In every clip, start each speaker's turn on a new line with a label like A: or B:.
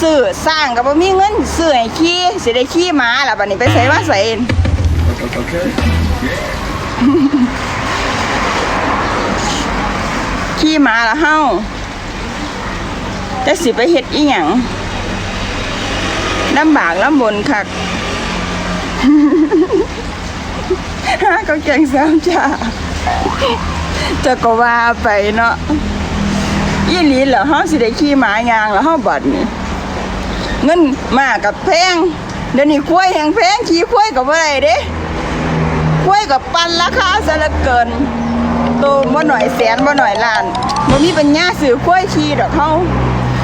A: ซื้อสร้างก็บ่มีเงินซื้อให้ขี่สิได้ขี่ม้าล่ะบัดนี้ไปใส่ว่าใส่
B: Okay.
A: ขี่ม้าละเฮาแต่สิไปเฮ็ดอีหยังลำบากลำบนคักฮาก็เก่งสามจ้าจะก็ว่าไปเนาะอีหลีเหรอเฮาสิได้ขี่ม้ายางแล้วเฮาบัดนี้ เงินมากับแพงเดี๋ยวนี้ควายแหงแพงขี่ควายก็บ่ได้เด้ควายก็ปั่นราคาซะเหลือเกินโตบ่หน่อยแสนบ่หน่อยล้านบ่มีปัญญาซื้อกล้วยขี่ดอกเฮา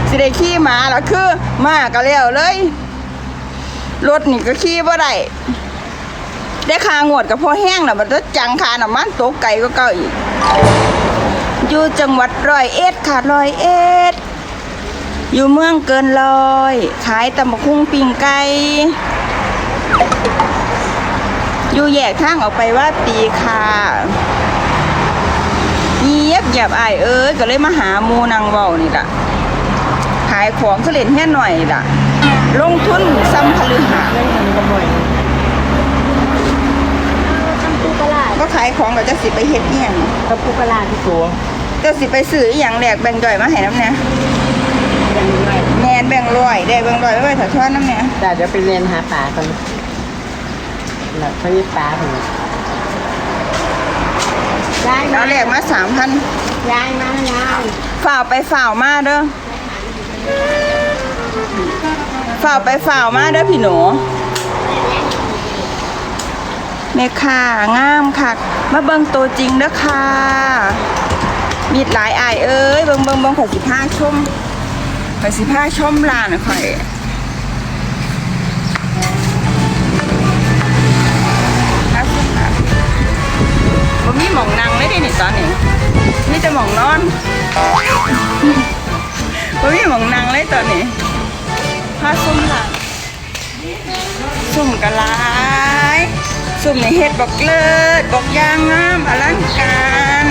A: สิได้ขี่หมาแล่ะคือมาก็แล้วเลยรถนี่ก็ขี่บ่ได้ได้คางวดก็พอแห้งแล้วมันจะจังคาน้ำมันตกไกลก็เก่าอีกอยู่จังหวัดร้อยเอ็ดค่ะร้อยเอ็ด อยู่เมืองเกินร้อย ขายตำบักหุ่งปิ้งไก่อยู่แยกทางออกไปว่าปีค่ะเงียบหยาบอายเอ้ยก็เลยมาหาหมูนางเว้านี่ล่ะ ขายของก็เล่นแค่หน่อยล่ะ ลงทุนซ้ำพลือหา
C: เล่นกันก็บ่อยทำปูปลาร้า
A: ก็ขายของก็จะสิไปเฮ็ดเอียง
C: ทำปูปลาร้าที่ตัว
A: จะสิไปซื้ออีหยังแหลกแบ่งย่อยมาให้น้ำเนี่ย
C: ยังไง
A: แมนแบ่งร้อยได้แบ่งร้อยไว้ไว้ถ้าช้อนน้ำเนี่ย
C: แต่เดี๋ยวไปเรียนหาปลาก่อนแล้วเขายึดปลาผมยายมา
A: เอาแหลกมาสามพัน
C: ยายมายาย
A: ฝ่าวไปฝ่าวมาเด้อฝ่าวไปฝ่าวมาเด้อพี่หนูเมค่างามคักมาเบิ่งตัวจริงเด้อค่ะมีหลายอายเอ้ยเบิ่งเบิ่งเบิ่งข่อยสิพาชม ข่อยสิพาชมร้านข่อยพาชมมีหม่องนั่งเลยเดินี่ตอนนี้มีแต่หม่องนอนบ่มีหม่องนั่งเลยตอนนี้พาชมร้านสุ่มกะลายสุ่มในเฮ็ดบอกเลิศบอกยางงามอลังการ